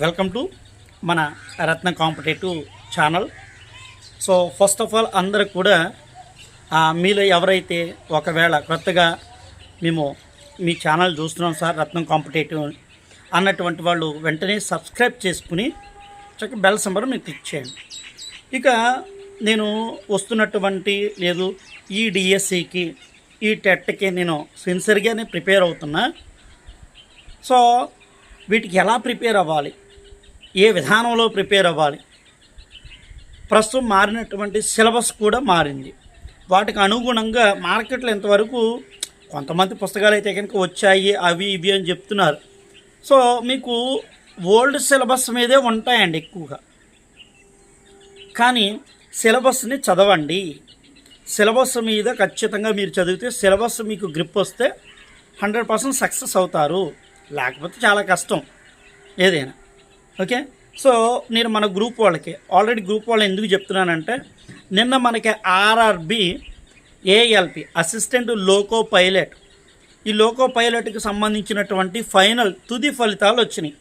Welcome to మన Ratna competitive channel. So first of all అందరూ కూడా మీలో ఎవరైతే ఒకవేళ కొత్తగా మేము మీ ఛానల్ చూస్తున్నాం సార్ రత్నం కాంపిటేటివ్ అన్నటువంటి వాళ్ళు వెంటనే సబ్స్క్రైబ్ చేసుకుని చక్క బెల్ సంబరం మీరు క్లిక్ చేయండి. ఇక నేను వస్తున్నటువంటి లేదు ఈ డిఎస్సికి ఈ టెట్కి నేను సిన్సియర్గానే ప్రిపేర్ అవుతున్నా. సో వీటికి ఎలా ప్రిపేర్ అవ్వాలి? ఏ విధానంలో ప్రిపేర్ అవ్వాలి? ప్రస్తుతం మారినటువంటి సిలబస్ కూడా మారింది. వాటికి అనుగుణంగా మార్కెట్లో ఇంతవరకు కొంతమంది పుస్తకాలు అయితే కనుక వచ్చాయి అవి ఇవి అని చెప్తున్నారు. సో మీకు ఓల్డ్ సిలబస్ మీదే ఉంటాయండి ఎక్కువగా. కానీ సిలబస్ని చదవండి. సిలబస్ మీద ఖచ్చితంగా మీరు చదివితే సిలబస్ మీకు గ్రిప్ వస్తే హండ్రెడ్ పర్సెంట్ సక్సెస్ అవుతారు. లేకపోతే చాలా కష్టం ఏదైనా. ఓకే? సో నేను మన గ్రూప్ వాళ్ళకి ఆల్రెడీ గ్రూప్ వాళ్ళు ఎందుకు చెప్తున్నానంటే నిన్న మనకి RRB ALP assistant loco pilot ఈ లోకో పైలట్కి సంబంధించినటువంటి ఫైనల్ తుది ఫలితాలు వచ్చినాయి.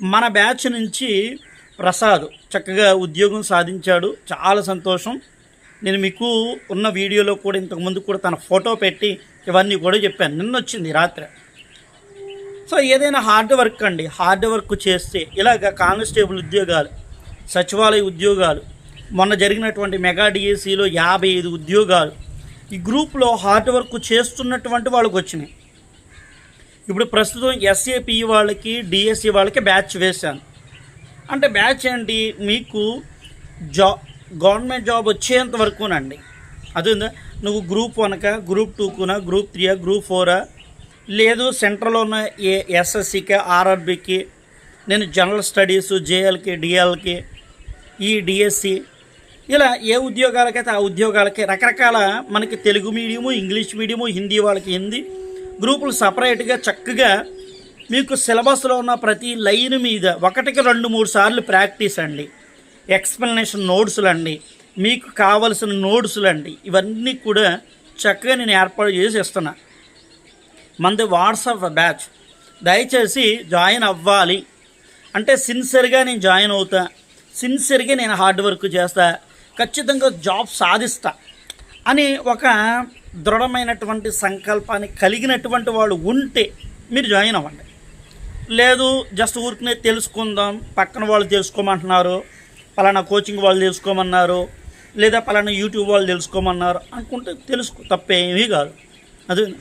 మన బ్యాచ్ నుంచి ప్రసాద్ చక్కగా ఉద్యోగం సాధించాడు చాలా సంతోషం. నేను మీకు ఉన్న వీడియోలో కూడా ఇంతకుముందు కూడా తన ఫోటో పెట్టి ఇవన్నీ కూడా చెప్పాను. నిన్న వచ్చింది రాత్రి. సో ఏదైనా హార్డ్ వర్క్ అండి. హార్డ్ వర్క్ చేస్తే ఇలాగ కానిస్టేబుల్ ఉద్యోగాలు సచివాలయ ఉద్యోగాలు మొన్న జరిగినటువంటి మెగా డిఎస్సిలో యాభై ఐదు ఉద్యోగాలు ఈ గ్రూప్లో హార్డ్ వర్క్ చేస్తున్నటువంటి వాళ్ళకి వచ్చినాయి. ఇప్పుడు ప్రస్తుతం ఎస్ఏపి వాళ్ళకి డిఎస్సి వాళ్ళకి బ్యాచ్ వేశాను. అంటే బ్యాచ్ ఏంటి? మీకు జా గవర్నమెంట్ జాబ్ వచ్చేంత వరకునండి. అదే నువ్వు గ్రూప్ వన్కా గ్రూప్ టూకునా గ్రూప్ త్రీయా గ్రూప్ ఫోరా లేదు సెంట్రల్ ఉన్న ఏ ఎస్ఎస్సికి ఆర్ఆర్బికి నేను జనరల్ స్టడీస్ జేఎల్కి డిఎల్కి ఈ డిఎస్సి ఇలా ఏ ఉద్యోగాలకైతే ఆ ఉద్యోగాలకి రకరకాల మనకి Telugu medium English medium Hindi వాళ్ళకి హిందీ గ్రూపులు సపరేట్గా చక్కగా మీకు సిలబస్లో ఉన్న ప్రతి లైన్ మీద ఒకటికి రెండు మూడు సార్లు ప్రాక్టీస్ అండి. ఎక్స్ప్లెనేషన్ నోట్స్లు అండి మీకు కావలసిన నోట్స్లు అండి ఇవన్నీ కూడా చక్కగా నేను ఏర్పాటు చేసి ఇస్తున్నాను మనది వాట్సాప్ బ్యాచ్. దయచేసి జాయిన్ అవ్వాలి. అంటే సిన్సియర్గా నేను జాయిన్ అవుతా. సిన్సియర్గా నేను హార్డ్ వర్క్ చేస్తా. ఖచ్చితంగా జాబ్ సాధిస్తా అని ఒక దృఢమైనటువంటి సంకల్పాన్ని కలిగినటువంటి వాళ్ళు ఉంటే మీరు జాయిన్ అవ్వండి. లేదు జస్ట్ ఊరికనే తెలుసుకుందాం. పక్కన వాళ్ళు తెలుసుకోమంటున్నారు. పలానా కోచింగ్ వాళ్ళు తెలుసుకోమన్నారు. లేదా పలానా యూట్యూబ్ వాళ్ళు తెలుసుకోమన్నారు. అనుకుంటే తెలుసుకో తప్పేమీ కాదు. అది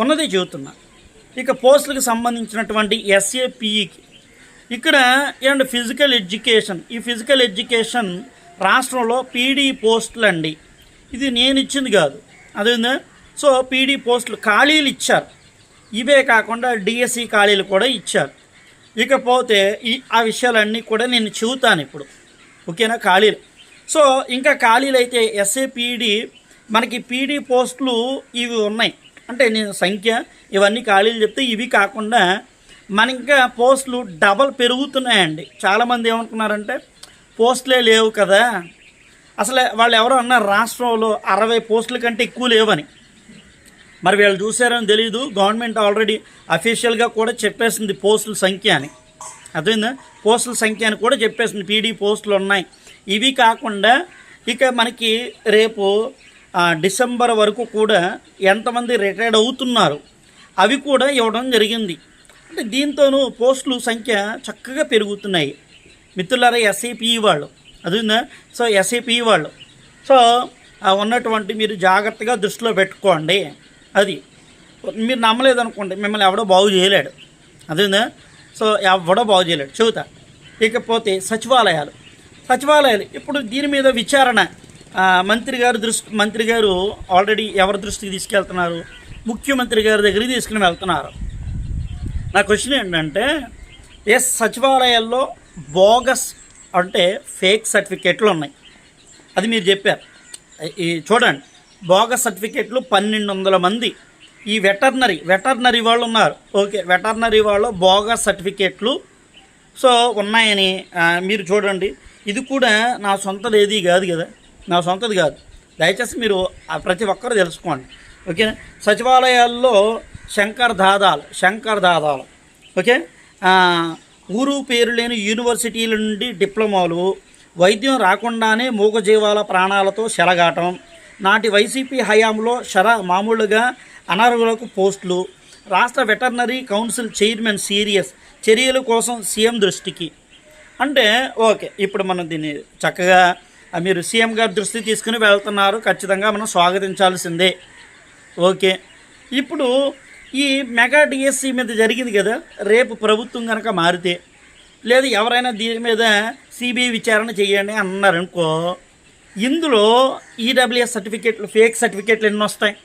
ఉన్నది చెబుతున్నా. ఇక పోస్టులకు సంబంధించినటువంటి ఎస్ఏపిఈకి ఇక్కడ ఏమంటే ఫిజికల్ ఎడ్యుకేషన్ ఈ ఫిజికల్ ఎడ్యుకేషన్ రాష్ట్రంలో పీడీ పోస్టులు అండి ఇది నేను ఇచ్చింది కాదు. అదేందా? సో పీడీ పోస్టులు ఖాళీలు ఇచ్చారు. ఇవే కాకుండా డిఎస్సి ఖాళీలు కూడా ఇచ్చారు. ఇకపోతే ఈ ఆ విషయాలన్నీ కూడా నేను చెబుతాను ఇప్పుడు. ఓకేనా? ఖాళీలు. సో ఇంకా ఖాళీలు అయితే ఎస్ఏపీడీ మనకి పీడీ పోస్టులు ఇవి ఉన్నాయి. అంటే నేను సంఖ్య ఇవన్నీ ఖాళీలు చెప్తే ఇవి కాకుండా మన ఇంకా పోస్టులు డబల్ పెరుగుతున్నాయండి. చాలామంది ఏమనుకున్నారంటే పోస్టులే లేవు కదా. అసలు వాళ్ళు ఎవరో అన్నారు రాష్ట్రంలో అరవై పోస్టుల కంటే ఎక్కువ లేవని. మరి వీళ్ళు చూసారని తెలియదు గవర్నమెంట్ ఆల్రెడీ అఫీషియల్గా కూడా చెప్పేసింది పోస్టుల సంఖ్య అని. అర్థమైందా? పోస్టుల సంఖ్య అని కూడా చెప్పేసింది. పీడీ పోస్టులు ఉన్నాయి. ఇవి కాకుండా ఇక మనకి రేపు డిసెంబర్ వరకు కూడా ఎంతమంది రిటైర్డ్ అవుతున్నారు అవి కూడా ఇవ్వడం జరిగింది. అంటే దీంతోనూ పోస్టులు సంఖ్య చక్కగా పెరుగుతున్నాయి. మిత్రులారా ఎస్ఏపి వాళ్ళు. అదిందా? సో ఎస్ఏపి వాళ్ళు. సో ఉన్నటువంటి మీరు జాగ్రత్తగా దృష్టిలో పెట్టుకోండి. అది. మీరు నమ్మలేదు అనుకోండి మిమ్మల్ని ఎవడో బాగు చేయలేడు. అదేందా? సో ఎవడో బాగు చేయలేడు. చెబుతా. ఇకపోతే సచివాలయాలు. సచివాలయాలు. ఇప్పుడు దీని మీద విచారణ. మంత్రి గారు దృష్టి మంత్రి గారు ఆల్రెడీ ఎవరి దృష్టికి తీసుకెళ్తున్నారు? ముఖ్యమంత్రి గారి దగ్గరికి తీసుకుని వెళ్తున్నారు. నా క్వశ్చన్ ఏంటంటే ఎస్ సచివాలయాల్లో బోగస్ అంటే ఫేక్ సర్టిఫికేట్లు ఉన్నాయి. అది మీరు చెప్పారు. ఈ చూడండి బోగస్ సర్టిఫికేట్లు పన్నెండు వందల మంది. ఈ వెటర్నరీ వెటర్నరీ వాళ్ళు ఉన్నారు. ఓకే వెటర్నరీ వాళ్ళు బోగస్ సర్టిఫికేట్లు సో ఉన్నాయని మీరు చూడండి. ఇది కూడా నా సొంతది ఏది కాదు కదా. నా సొంతది కాదు. దయచేసి మీరు ప్రతి ఒక్కరు తెలుసుకోండి. ఓకే? సచివాలయాల్లో శంకర్ దాదాలు శంకర్ దాదాలు. ఓకే? ఊరు పేరు లేని యూనివర్సిటీల నుండి డిప్లొమాలు వైద్యం రాకుండానే మూగజీవాల ప్రాణాలతో చెలగాటం నాటి వైసీపీ హయాంలో షర మామూలుగా అనర్హులకు పోస్టులు రాష్ట్ర వెటర్నరీ కౌన్సిల్ చైర్మన్ సీరియస్ చర్యల కోసం సీఎం దృష్టికి. అంటే ఓకే ఇప్పుడు మనం దీన్ని చక్కగా మీరు సీఎం గారి దృష్టి తీసుకుని వెళ్తున్నారు. ఖచ్చితంగా మనం స్వాగతించాల్సిందే. ఓకే. ఇప్పుడు ఈ మెగా డిఎస్సి మీద జరిగింది కదా రేపు ప్రభుత్వం కనుక మారితే లేదు ఎవరైనా దీని మీద సిబిఐ విచారణ చేయండి అన్నారనుకో ఇందులో ఈడబ్ల్యూఎస్ సర్టిఫికేట్లు ఫేక్ సర్టిఫికేట్లు ఎన్ని వస్తాయి?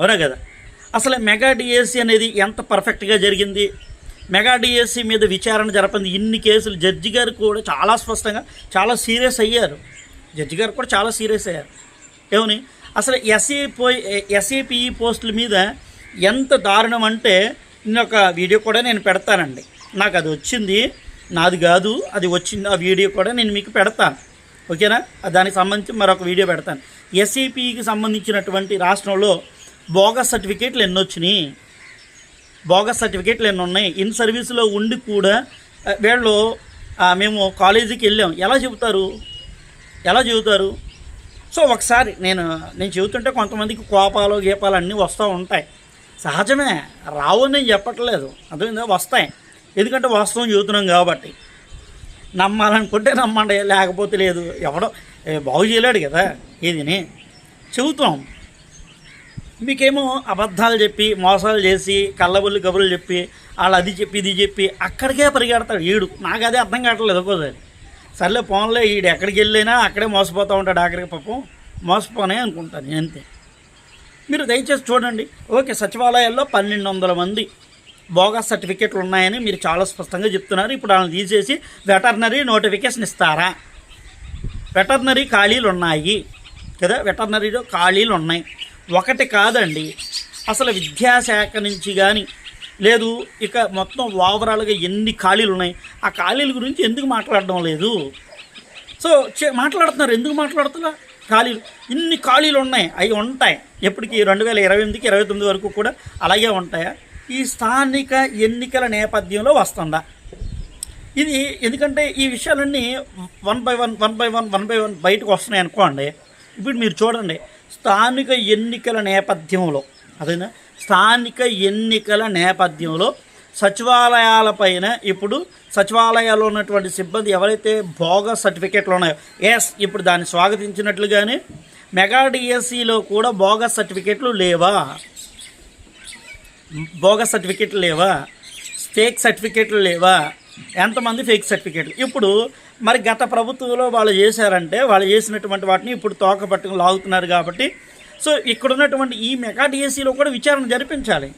అవునా కదా? అసలు మెగా డిఎస్సి అనేది ఎంత పర్ఫెక్ట్గా జరిగింది? మెగా డిఎస్సి మీద విచారణ జరపంది. ఇన్ని కేసులు జడ్జి గారు కూడా చాలా స్పష్టంగా చాలా సీరియస్ అయ్యారు. జడ్జి గారు కూడా చాలా సీరియస్ అయ్యారు. ఏమని? అసలు ఎస్ఏ పో ఎస్ఏపిఈ పోస్టుల మీద ఎంత దారుణం అంటే ఒక వీడియో కూడా నేను పెడతానండి. నాకు అది వచ్చింది. నాది కాదు అది వచ్చింది. ఆ వీడియో కూడా నేను మీకు పెడతాను. ఓకేనా? దానికి సంబంధించి మరొక వీడియో పెడతాను. ఎస్ఏపికి సంబంధించినటువంటి రాష్ట్రంలో బోగస్ సర్టిఫికేట్లు ఎన్నొచ్చినాయి? బోగస్ సర్టిఫికేట్లు ఎన్ని ఉన్నాయి? ఇన్ సర్వీస్లో ఉండి కూడా వీళ్ళు మేము కాలేజీకి వెళ్ళాం. ఎలా చెబుతారు? ఎలా చెబుతారు? సో ఒకసారి నేను నేను చెబుతుంటే కొంతమందికి కోపాలు గీపాలు అన్నీ వస్తూ ఉంటాయి. సహజమే రావు నేను చెప్పట్లేదు. అర్థమైందా? వస్తాయి. ఎందుకంటే వాస్తవం చెబుతున్నాం కాబట్టి. నమ్మాలనుకుంటే నమ్మండి లేకపోతే లేదు. ఎవడో బాగు చేయలేడు కదా ఇదిని చెబుతున్నాం మీకేమో అబద్ధాలు చెప్పి మోసాలు చేసి కళ్ళబుల్లి కబుర్లు చెప్పి వాళ్ళు అది చెప్పి ఇది చెప్పి అక్కడికే పరిగెడతాడు ఈడు. నాకు అదే అర్థం కావట్లేదు ఒక్కోసారి. సర్లే ఫోన్లో ఈడు ఎక్కడికి వెళ్ళినా అక్కడే మోసపోతూ ఉంటాడు ఆఖరికి పాపం. మోసపోనే అనుకుంటాను నేను అంతే. మీరు దయచేసి చూడండి. ఓకే సచివాలయాల్లో పన్నెండు వందల మంది బోగస్ సర్టిఫికేట్లు ఉన్నాయని మీరు చాలా స్పష్టంగా చెప్తున్నారు. ఇప్పుడు వాళ్ళని తీసేసి వెటర్నరీ నోటిఫికేషన్ ఇస్తారా? వెటర్నరీ ఖాళీలు ఉన్నాయి కదా? వెటర్నరీలో ఖాళీలు ఉన్నాయి. ఒకటి కాదండి. అసలు విద్యాశాఖ నుంచి కానీ లేదు ఇక మొత్తం ఓవరాల్గా ఎన్ని ఖాళీలు ఉన్నాయి? ఆ ఖాళీల గురించి ఎందుకు మాట్లాడడం లేదు? సో చే- మాట్లాడుతున్నారు. ఎందుకు మాట్లాడుతున్నా ఖాళీలు. ఇన్ని ఖాళీలు ఉన్నాయి. అవి ఉంటాయి. ఎప్పటికీ రెండు వేల ఇరవై ఎనిమిదికి ఇరవై తొమ్మిది వరకు కూడా అలాగే ఉంటాయా? ఈ స్థానిక ఎన్నికల నేపథ్యంలో వస్తుందా? ఇది ఎందుకంటే ఈ విషయాలన్నీ one by one one by one one by one బయటకు వస్తున్నాయి అనుకోండి. ఇప్పుడు మీరు చూడండి. స్థానిక ఎన్నికల నేపథ్యంలో అదేనా? స్థానిక ఎన్నికల నేపథ్యంలో సచివాలయాలపైన ఇప్పుడు సచివాలయాల్లో ఉన్నటువంటి సిబ్బంది ఎవరైతే బోగస్ సర్టిఫికేట్లు ఉన్నాయో ఎస్ ఇప్పుడు దాన్ని స్వాగతించినట్లుగానే మెగా డిఎస్సిలో కూడా బోగస్ సర్టిఫికేట్లు లేవా? బోగస్ సర్టిఫికెట్లు లేవా? ఫేక్ సర్టిఫికెట్లు లేవా? ఎంతమంది ఫేక్ సర్టిఫికెట్లు? ఇప్పుడు మరి గత ప్రభుత్వంలో వాళ్ళు చేశారంటే వాళ్ళు చేసినటువంటి వాటిని ఇప్పుడు తోక పట్టుకుని లాగుతున్నారు కాబట్టి సో ఇక్కడ ఉన్నటువంటి ఈ మెగా డిఎస్సిలో కూడా విచారణ జరిపించాలి.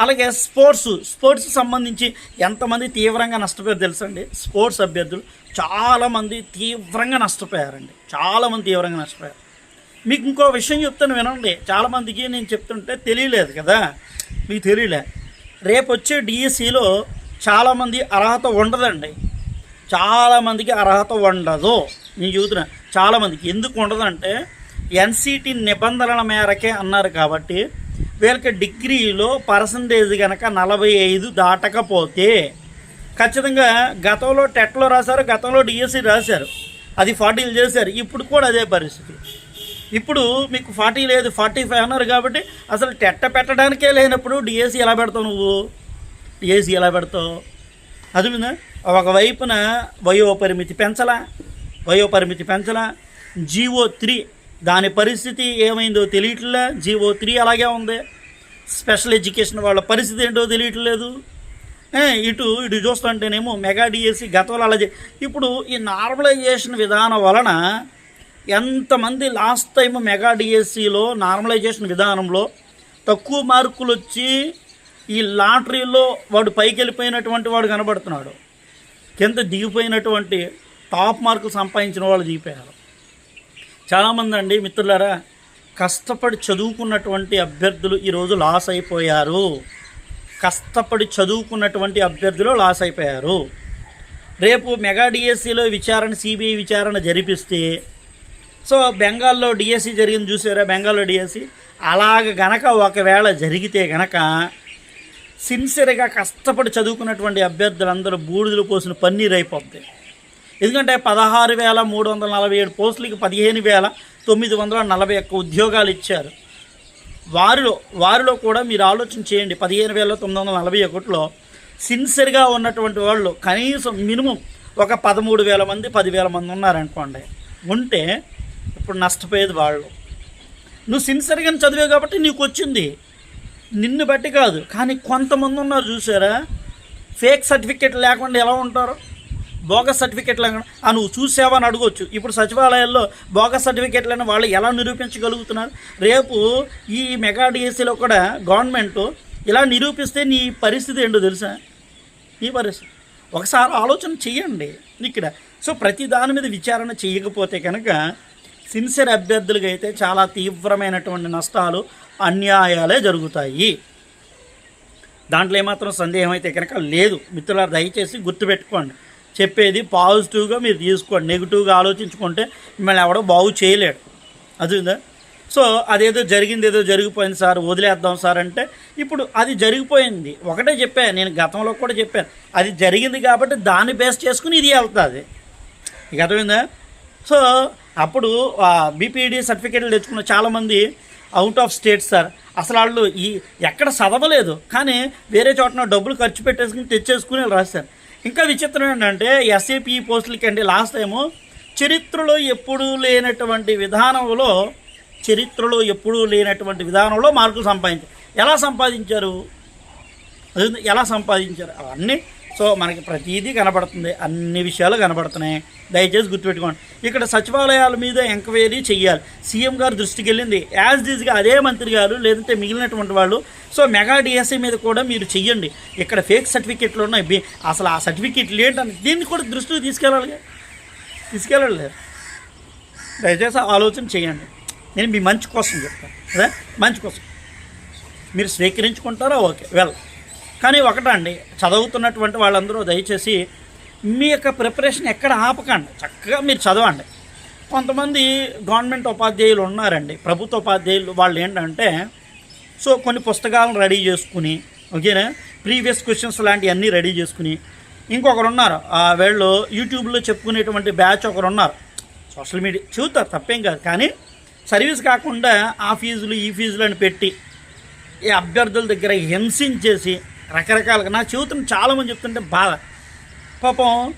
అలాగే స్పోర్ట్స్ స్పోర్ట్స్ సంబంధించి ఎంతమంది తీవ్రంగా నష్టపోయారు తెలుసండి? స్పోర్ట్స్ అభ్యర్థులు చాలామంది తీవ్రంగా నష్టపోయారండి. చాలామంది తీవ్రంగా నష్టపోయారు. మీకు ఇంకో విషయం చెప్తాను వినండి. చాలామందికి నేను చెప్తుంటే తెలియలేదు కదా? మీకు తెలియలే. రేపు వచ్చే డిఎస్సిలో చాలామంది అర్హత ఉండదండి. చాలామందికి అర్హత ఉండదు. నేను చూస్తున్నా చాలామందికి ఎందుకు ఉండదంటే ఎన్సిటి నిబంధనల మేరకే అన్నారు కాబట్టి వీళ్ళకి డిగ్రీలో పర్సంటేజ్ కనుక నలభై ఐదు దాటకపోతే ఖచ్చితంగా గతంలో టెట్లో రాశారు గతంలో డిఎస్సి రాశారు. అది ఫార్టీలు చేశారు. ఇప్పుడు కూడా అదే పరిస్థితి. ఇప్పుడు మీకు ఫార్టీ లేదు ఫార్టీ ఫైవ్ అన్నారు కాబట్టి అసలు టెట్ట పెట్టడానికే లేనప్పుడు డిఎస్సి ఎలా పెడతావు నువ్వు? డిఎస్సి ఎలా పెడతావు? అది మీద ఒకవైపున వయో పరిమితి పెంచలా వయో పరిమితి పెంచలా జీవో త్రీ దాని పరిస్థితి ఏమైందో తెలియట్లే జీవో త్రీ అలాగే ఉంది. స్పెషల్ ఎడ్యుకేషన్ వాళ్ళ పరిస్థితి ఏంటో తెలియట్లేదు. ఇటు ఇటు చూస్తుంటేనేమో మెగా డిఎస్సి గతంలో అలా ఇప్పుడు ఈ నార్మలైజేషన్ విధానం వలన ఎంతమంది లాస్ట్ టైం మెగా డిఎస్సిలో నార్మలైజేషన్ విధానంలో తక్కువ మార్కులు వచ్చి ఈ లాటరీలో వాడు పైకి వెళ్ళిపోయినటువంటి వాడు కనబడుతున్నాడు. కింద దిగిపోయినటువంటి టాప్ మార్కులు సంపాదించిన వాళ్ళు దిగిపోయారు. చాలామంది అండి మిత్రులారా కష్టపడి చదువుకున్నటువంటి అభ్యర్థులు ఈరోజు లాస్ అయిపోయారు. కష్టపడి చదువుకున్నటువంటి అభ్యర్థులు లాస్ అయిపోయారు. రేపు మెగా డిఎస్సిలో విచారణ సిబిఐ విచారణ జరిపిస్తే సో బెంగాల్లో డిఎస్సి జరిగింది చూసారా? బెంగాల్లో డిఎస్సి అలాగ గనక ఒకవేళ జరిగితే గనక సిన్సియర్గా కష్టపడి చదువుకున్నటువంటి అభ్యర్థులందరూ బూడిదలు పోసిన పన్నీర్ అయిపోద్ది. ఎందుకంటే పదహారు వేల మూడు వందల నలభై ఏడు పోస్టులకి పదిహేను వేల తొమ్మిది వందల నలభై ఒక్క ఉద్యోగాలు ఇచ్చారు. వారిలో వారిలో కూడా మీరు ఆలోచన చేయండి పదిహేను వేల తొమ్మిది వందల నలభై ఒకటిలో సిన్సియర్గా ఉన్నటువంటి వాళ్ళు కనీసం మినిమం ఒక పదమూడు వేల మంది పదివేల మంది ఉన్నారనుకోండి ఉంటే ఇప్పుడు నష్టపోయేది వాళ్ళు. నువ్వు సిన్సియర్గా చదివావు కాబట్టి నీకు వచ్చింది నిన్ను బట్టి కాదు. కానీ కొంతమంది ఉన్నారు చూసారా? ఫేక్ సర్టిఫికెట్ లేకుండా ఎలా ఉంటారు? బోగస్ సర్టిఫికెట్ లేకుండా. ఆ నువ్వు చూసావా అని అడగొచ్చు. ఇప్పుడు సచివాలయాల్లో బోగస్ సర్టిఫికెట్లను వాళ్ళు ఎలా నిరూపించగలుగుతున్నారు? రేపు ఈ మెగా డిఎస్సీలో కూడా గవర్నమెంట్ ఇలా నిరూపిస్తే నీ పరిస్థితి ఏంటో తెలుసా? నీ పరిస్థితి. ఒకసారి ఆలోచన చేయండి ఇక్కడ. సో ప్రతి దాని మీద విచారణ చేయకపోతే కనుక సిన్సియర్ అభ్యర్థులకి అయితే చాలా తీవ్రమైనటువంటి నష్టాలు అన్యాయాలే జరుగుతాయి. దాంట్లో ఏమాత్రం సందేహం అయితే కనుక లేదు. మిత్రులారు దయచేసి గుర్తుపెట్టుకోండి. చెప్పేది పాజిటివ్గా మీరు తీసుకోండి. నెగిటివ్గా ఆలోచించుకుంటే మిమ్మల్ని ఎవడో బాగు చేయలేడు. అదిందా సో అదేదో జరిగింది ఏదో జరిగిపోయింది సార్ వదిలేద్దాం సార్ అంటే ఇప్పుడు అది జరిగిపోయింది. ఒకటే చెప్పాను నేను గతంలో కూడా చెప్పాను. అది జరిగింది కాబట్టి దాన్ని బేస్ చేసుకుని ఇది వెళ్తుంది. ఇక అర్థమైందా? సో అప్పుడు బీపీడీ సర్టిఫికేట్లు తెచ్చుకున్న చాలామంది అవుట్ ఆఫ్ స్టేట్ సార్ అసలు వాళ్ళు ఈ ఎక్కడ చదవలేదు. కానీ వేరే చోటన డబ్బులు ఖర్చు పెట్టేసుకుని తెచ్చేసుకుని రాశారు. ఇంకా విచిత్రం ఏంటంటే ఎస్ఏపీ పోస్టులకి అండి లాస్ట్ టైము చరిత్రలో ఎప్పుడూ లేనటువంటి విధానంలో చరిత్రలో ఎప్పుడూ లేనటువంటి విధానంలో మార్కులు సంపాదించారు. ఎలా సంపాదించారు? ఎలా సంపాదించారు? అవన్నీ సో మనకి ప్రతిదీ కనబడుతుంది. అన్ని విషయాలు కనబడుతున్నాయి. దయచేసి గుర్తుపెట్టుకోండి. ఇక్కడ సచివాలయాల మీద ఎంక్వైరీ చేయాలి సీఎం గారు దృష్టికి వెళ్ళింది. యాజ్ దీజ్గా అదే మంత్రి గారు లేదంటే మిగిలినటువంటి వాళ్ళు. సో మెగా డిఎస్ఐ మీద కూడా మీరు చెయ్యండి. ఇక్కడ ఫేక్ సర్టిఫికెట్లు ఉన్నాయి. అసలు ఆ సర్టిఫికెట్లు ఏంటని దీన్ని కూడా దృష్టికి తీసుకెళ్ళాలి తీసుకెళ్ళలేదు దయచేసి ఆలోచన చేయండి నేను మీ మంచి కోసం చెప్తాను. అదే? మంచి కోసం. మీరు స్వీకరించుకుంటారా? ఓకే. వెల్ కానీ ఒకటండి చదువుతున్నటువంటి వాళ్ళందరూ దయచేసి మీ యొక్క ప్రిపరేషన్ ఎక్కడ ఆపకండి. చక్కగా మీరు చదవండి. కొంతమంది గవర్నమెంట్ ఉపాధ్యాయులు ఉన్నారండి. ప్రభుత్వ ఉపాధ్యాయులు వాళ్ళు ఏంటంటే సో కొన్ని పుస్తకాలను రెడీ చేసుకుని ఓకేనా? ప్రీవియస్ క్వశ్చన్స్ లాంటివన్నీ రెడీ చేసుకుని ఇంకొకరు ఉన్నారు. ఆ వీళ్ళు యూట్యూబ్లో చెప్పుకునేటువంటి బ్యాచ్ ఒకరు ఉన్నారు. సోషల్ మీడియా చూస్తారు తప్పేం కాదు. కానీ సర్వీస్ కాకుండా ఆ ఫీజులు ఈ ఫీజులను పెట్టి ఈ అభ్యర్థుల దగ్గర హింసించేసి రకరకాలుగా నా చెబుతున్న చాలామంది చెప్తుంటే బాధ. పాపం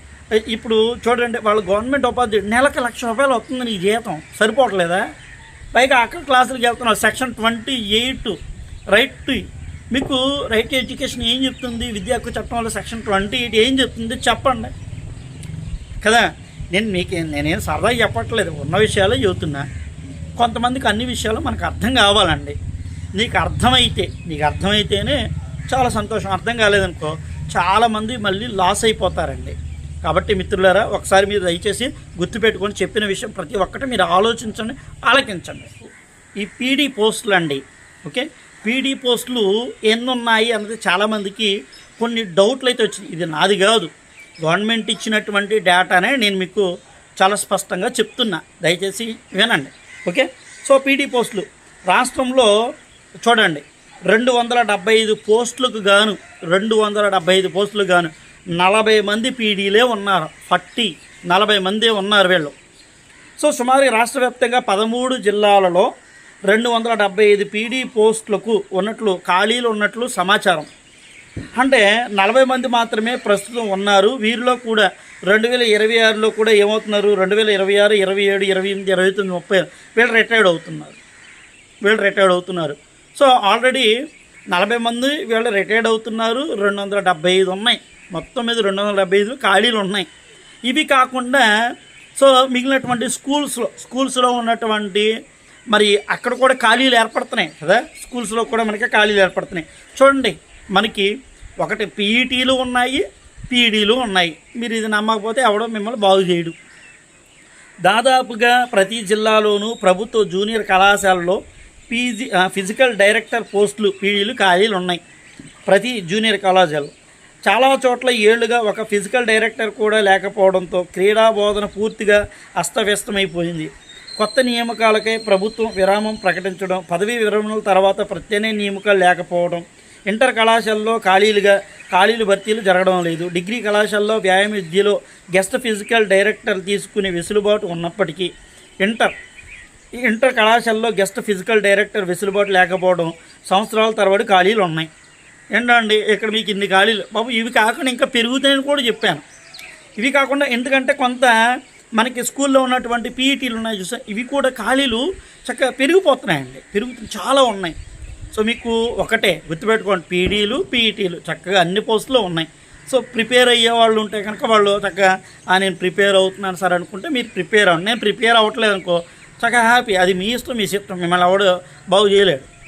ఇప్పుడు చూడండి వాళ్ళు గవర్నమెంట్ ఉపాధి నెలకు లక్ష రూపాయలు వస్తుంది నీ జీతం సరిపోవట్లేదా? పైగా అక్కడ క్లాసులకు వెళ్తున్నావు section twenty eight right to మీకు రైట్ టు ఎడ్యుకేషన్ ఏం చెప్తుంది? విద్యా హక్కు చట్టంలో సెక్షన్ ట్వంటీ ఎయిట్ ఏం చెప్తుంది? చెప్పండి. కదా నేను మీకు నేనేం సరదాగా చెప్పట్లేదు ఉన్న విషయాలే చెబుతున్నా. కొంతమందికి అన్ని విషయాలు మనకు అర్థం కావాలండి. నీకు అర్థమైతే నీకు అర్థమైతేనే చాలా సంతోషం. అర్థం కాలేదనుకో చాలామంది మళ్ళీ లాస్ అయిపోతారండి. కాబట్టి మిత్రులారా ఒకసారి మీరు దయచేసి గుర్తుపెట్టుకొని చెప్పిన విషయం ప్రతి ఒక్కటి మీరు ఆలోచించండి ఆలకించండి. ఈ పీడీ పోస్టులు అండి ఓకే? పీడీ పోస్టులు ఎన్నున్నాయి అన్నది చాలామందికి కొన్ని డౌట్లు అయితే వచ్చినాయి. ఇది నాది కాదు. గవర్నమెంట్ ఇచ్చినటువంటి డేటానే నేను మీకు చాలా స్పష్టంగా చెప్తున్నా. దయచేసి వినండి ఓకే? సో పీడీ పోస్టులు. రాష్ట్రంలో చూడండి రెండు వందల డెబ్బై ఐదు పోస్టులకు గాను రెండు వందల డెబ్బై ఐదు పోస్టులకు గాను నలభై మంది పీడీలే ఉన్నారు. ఫార్టీ నలభై మందే ఉన్నారు వీళ్ళు. సో సుమారు రాష్ట్ర వ్యాప్తంగా పదమూడు జిల్లాలలో రెండు వందల డెబ్బై ఐదు పీడీ పోస్టులకు ఉన్నట్లు ఖాళీలు ఉన్నట్లు సమాచారం. అంటే నలభై మంది మాత్రమే ప్రస్తుతం ఉన్నారు. వీరిలో కూడా రెండు వేల ఇరవై ఆరులో కూడా ఏమవుతున్నారు? రెండు వేల ఇరవై ఆరు ఇరవై ఏడు ఇరవై ఎనిమిది ఇరవై తొమ్మిది ముప్పై వీళ్ళు రిటైర్డ్ అవుతున్నారు. వీళ్ళు రిటైర్డ్ అవుతున్నారు. సో ఆల్రెడీ నలభై మంది వీళ్ళు రిటైర్డ్ అవుతున్నారు. రెండు వందల డెబ్బై ఐదు ఉన్నాయి. మొత్తం మీద రెండు వందల డెబ్బై ఐదు ఖాళీలు ఉన్నాయి. ఇవి కాకుండా సో మిగిలినటువంటి స్కూల్స్లో స్కూల్స్లో ఉన్నటువంటి మరి అక్కడ కూడా ఖాళీలు ఏర్పడుతున్నాయి కదా? స్కూల్స్లో కూడా మనకి ఖాళీలు ఏర్పడుతున్నాయి. చూడండి మనకి ఒకటి పీఈటీలు ఉన్నాయి పీడీలు ఉన్నాయి. మీరు ఇది నమ్మకపోతే ఎవడో మిమ్మల్ని బాగు చేయడు. దాదాపుగా ప్రతి జిల్లాలోనూ ప్రభుత్వ జూనియర్ కళాశాలలో పీజీ ఫిజికల్ డైరెక్టర్ పోస్టులు పీజీలు ఖాళీలు ఉన్నాయి ప్రతి జూనియర్ కళాశాలలో చాలా చోట్ల ఏళ్ళుగా ఒక ఫిజికల్ డైరెక్టర్ కూడా లేకపోవడంతో క్రీడా బోధన పూర్తిగా అస్తవ్యస్తమైపోయింది. కొత్త నియామకాలకై ప్రభుత్వం విరామం ప్రకటించడం పదవీ విరమణల తర్వాత ప్రత్యామ్నాయ నియామకాలు లేకపోవడం ఇంటర్ కళాశాలలో ఖాళీలుగా ఖాళీలు భర్తీలు జరగడం లేదు. డిగ్రీ కళాశాలలో వ్యాయామ విద్యలో గెస్ట్ ఫిజికల్ డైరెక్టర్ తీసుకునే వెసులుబాటు ఉన్నప్పటికీ ఇంటర్ ఈ ఇంటర్ కళాశాలలో గెస్ట్ ఫిజికల్ డైరెక్టర్ వెసులుబాటు లేకపోవడం సంవత్సరాల తరబడి ఖాళీలు ఉన్నాయి. ఏంటండి ఇక్కడ మీకు ఇన్ని ఖాళీలు? బాబు ఇవి కాకుండా ఇంకా పెరుగుతాయని కూడా చెప్పాను. ఇవి కాకుండా ఎందుకంటే కొంత మనకి స్కూల్లో ఉన్నటువంటి పీఈటీలు ఉన్నాయి చూసా ఇవి కూడా ఖాళీలు చక్కగా పెరిగిపోతున్నాయండి. పెరుగుతున్నాయి చాలా ఉన్నాయి. సో మీకు ఒకటే గుర్తుపెట్టుకోండి పీడీలు పీఈటీలు చక్కగా అన్ని పోస్టులు ఉన్నాయి. సో ప్రిపేర్ అయ్యే వాళ్ళు ఉంటే కనుక వాళ్ళు చక్కగా నేను ప్రిపేర్ అవుతున్నాను సార్ అనుకుంటే మీరు ప్రిపేర్ అవ్వండి. నేను ప్రిపేర్ అవ్వట్లేదు అనుకో చక్కగా హ్యాపీ. అది మీ ఇష్టం మీ సిస్టం మిమ్మల్ని ఎవడు బాగు చేయలేడు.